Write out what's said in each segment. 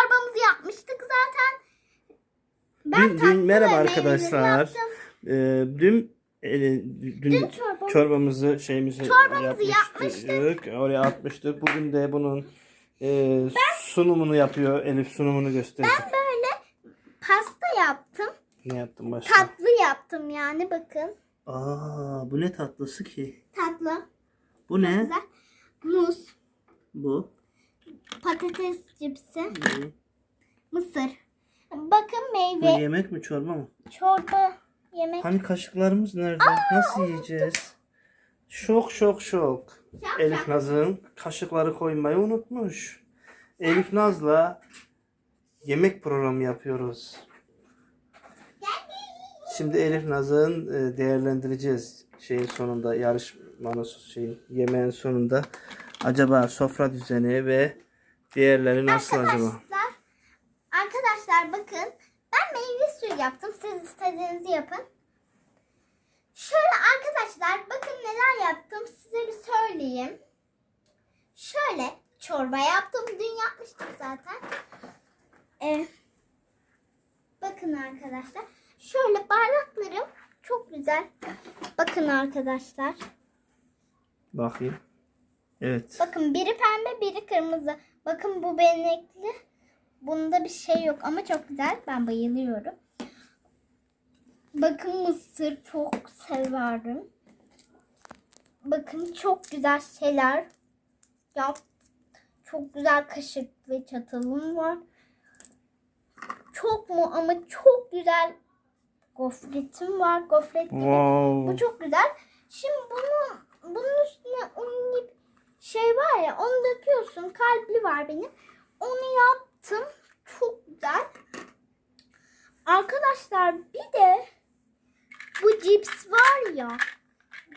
çorbamızı yapmıştık zaten. Ben dün, dün merhaba arkadaşlar. Ee, dün e, dün, dün çorbamızı, çorbamızı şeyimizi çorbamızı yapmıştık. yapmıştık. Oraya atmıştık. Bugün de bunun e, sunumunu yapıyor. Elif sunumunu gösteriyor. Ben böyle pasta yaptım. Ne yaptın başka? Tatlı yaptım yani bakın. Aa bu ne tatlısı ki? Tatlı. Bu ne? Muz. Bu patates cipsi, Bu. mısır. Bakın Bu meyve, yemek mi çorba mı? çorba, yemek. Hani kaşıklarımız nerede? Nasıl yiyeceğiz? Şok şok şok. Elif. Naz'ın kaşıkları koymayı unutmuş. Elif Naz'la yemek programı yapıyoruz. Şimdi Elif Naz'ın e, değerlendireceğiz şeyin sonunda yarışmanın şeyin yemeğin sonunda acaba sofra düzeni ve diğerleri nasıl acaba? Arkadaşlar, arkadaşlar bakın ben meyve suyu yaptım. Siz istediğinizi yapın. Şöyle arkadaşlar bakın neler yaptım size bir söyleyeyim. Şöyle çorba yaptım. Dün yapmıştım zaten. Ee, bakın arkadaşlar. Şöyle bardaklarım çok güzel. Bakın arkadaşlar. Bakayım. Evet. Bakın biri pembe biri kırmızı. Bakın bu benekli. Bunda bir şey yok ama çok güzel. Ben bayılıyorum. Bakın mısır çok severim. Bakın çok güzel şeyler yap. Çok güzel kaşık ve çatalım var. Çok mu ama çok güzel gofretim var. Gofret gibi. Bu Wow. çok güzel. Şimdi bunu bunun üstüne un var ya onu döküyorsun. Kalpli var benim. Onu yaptım. Çok güzel. Arkadaşlar bir de bu cips var ya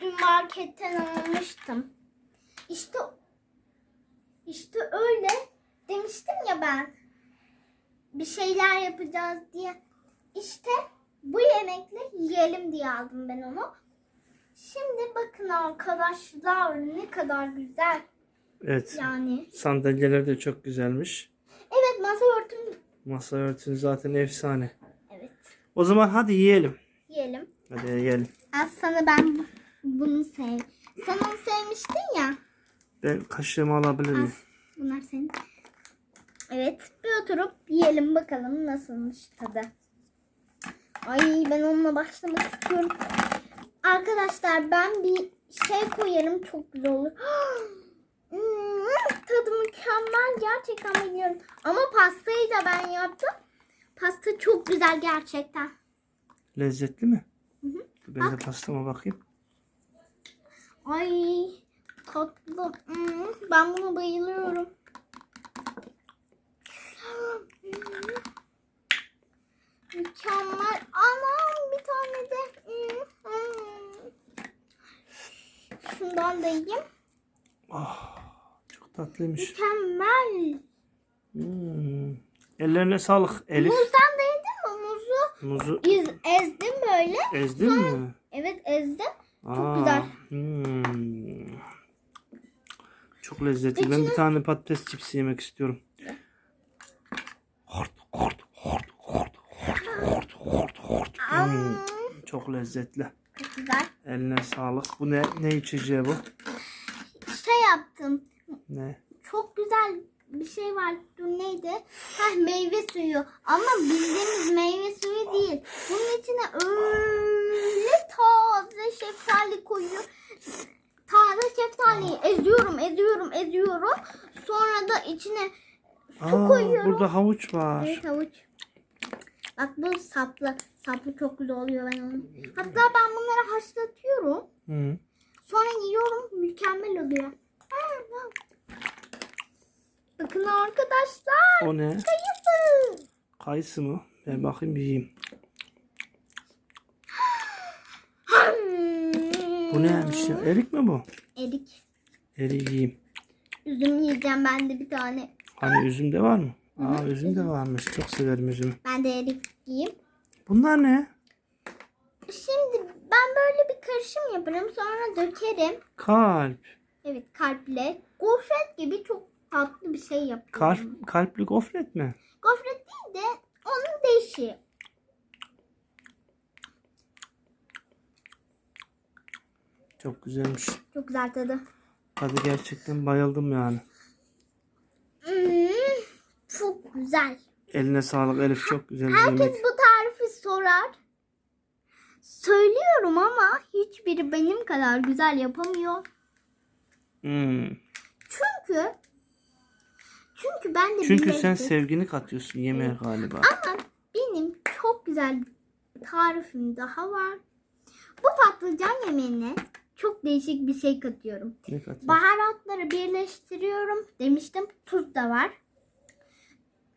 dün marketten almıştım. İşte işte öyle demiştim ya ben bir şeyler yapacağız diye. İşte bu yemekle yiyelim diye aldım ben onu. Şimdi bakın arkadaşlar ne kadar güzel Evet. yani. Sandalyeler de çok güzelmiş. Evet masa örtüm. Masa örtün zaten efsane. Evet O zaman hadi yiyelim. yiyelim. Hadi yiyelim. Sana ben bu- bunu sev. Sen onu sevmiştin ya. Ben kaşığımı alabilir Al. miyim? Bunlar senin. Evet bir oturup yiyelim bakalım nasılmış tadı. Ay ben onunla başlamak istiyorum. Arkadaşlar ben bir şey koyarım çok güzel olur. Hmm, Tadı mükemmel gerçekten biliyorum. Ama pastayı da ben yaptım. Pasta çok güzel gerçekten. Lezzetli mi? Hı hı. Ben de pastama bakayım. Ay tatlı. Hmm, ben buna bayılıyorum. Mükemmel. Anam bir tane de. Hmm, hmm. Şundan da yiyeyim. Ah, tatlıymış. Mükemmel. Hmm. Ellerine sağlık Elif. Muzdan da yedin mi? Muzu Muzu iz, ezdim böyle. ezdin mi? Evet ezdim. Aa, güzel. hmm. Çok lezzetli. Ben bir tane patates cipsi yemek istiyorum. Hort, hort, hort, hort, hort, hort, hort, hort. Hmm, Çok lezzetli. çok güzel. Eline sağlık. Bu ne ne içeceği bu? Şey yaptım. Ne? çok güzel bir şey var. Dur neydi? Heh, meyve suyu. Ama bildiğimiz meyve suyu değil. Bunun içine öyle taze şeftali koyuyor. Taze şeftaliyi eziyorum, eziyorum, eziyorum. Sonra da içine su Aa, koyuyorum. burada havuç var. Evet havuç. Bak bu saplı. Saplı çok güzel oluyor ben onu. Hatta ben bunları haşlatıyorum. Hı. Sonra yiyorum mükemmel oluyor. Bakın arkadaşlar. O ne? Kayısı. Kayısı mı? Ben bakayım bir yiyeyim. Bu neymiş ya? Erik mi bu? Erik. Eriği yiyeyim. Üzüm yiyeceğim ben de bir tane. Hani üzüm de var mı? Aa üzüm de varmış. Çok severim üzümü. Ben de erik yiyeyim. Bunlar ne? Şimdi ben böyle bir karışım yaparım. Sonra dökerim. Kalp. Evet kalple. Gofret gibi çok tatlı bir şey yapıyorum. Kalp, kalpli gofret mi? Gofret değil de onun değişi. Çok güzelmiş. Çok güzel tadı. Tadı gerçekten bayıldım yani. Hmm, çok güzel. Eline sağlık Elif çok güzel bir Herkes yemek. bu tarifi sorar. Söylüyorum ama hiçbiri benim kadar güzel yapamıyor. Hmm. Çünkü çünkü ben de Çünkü bir sen sevgini katıyorsun yemeğe galiba. Ama benim çok güzel bir tarifim daha var. Bu patlıcan yemeğine çok değişik bir şey katıyorum. Ne katıyorsun? Baharatları birleştiriyorum demiştim. Tuz da var.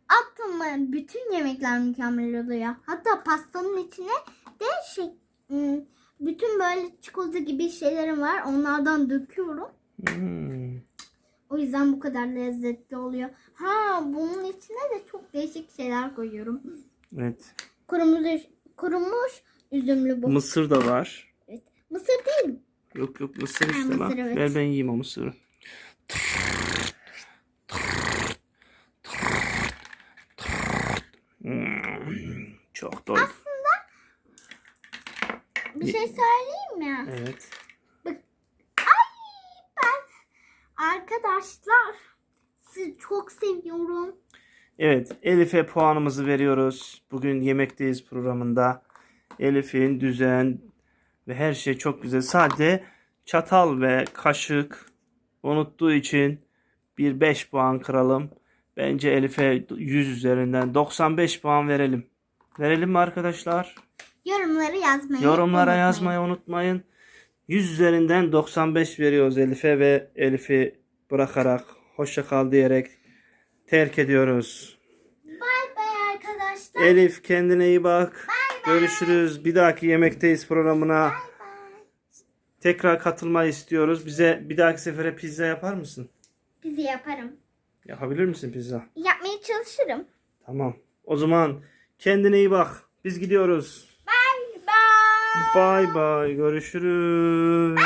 Attım mı bütün yemekler mükemmel oluyor. Hatta pastanın içine de şey ım, bütün böyle çikolata gibi şeylerim var. Onlardan döküyorum. Hmm. O yüzden bu kadar lezzetli oluyor. Ha bunun içine de çok değişik şeyler koyuyorum. Evet. Kurumuş, kurumuş üzümlü bu. Mısır da var. Mısır değil. Yok yok mısır Ha, işte lan. mısır, evet. Ver ben yiyeyim o mısırı. Hmm, Çok doy. Bir şey söyleyeyim mi? Evet. Ay ben arkadaşlar sizi çok seviyorum. Evet, Elif'e puanımızı veriyoruz. Bugün Yemekteyiz programında. Elif'in düzen ve her şey çok güzel. Sadece çatal ve kaşık unuttuğu için bir 5 puan kıralım. Bence Elif'e 100 üzerinden 95 puan verelim. Verelim mi arkadaşlar? Yorumları yazmayı Yorumlara unutmayın. yazmayı unutmayın. 100 üzerinden 95 veriyoruz Elif'e ve Elif'i bırakarak hoşça kal diyerek terk ediyoruz. Bay bay arkadaşlar. Elif kendine iyi bak. Görüşürüz. Bir dahaki Yemekteyiz programına tekrar katılmayı istiyoruz. Bize bir dahaki sefere pizza yapar mısın? Bizi yaparım. Yapabilir misin pizza? Yapmaya çalışırım. Tamam. O zaman kendine iyi bak. Biz gidiyoruz. Bay bay. Bay bay. Görüşürüz.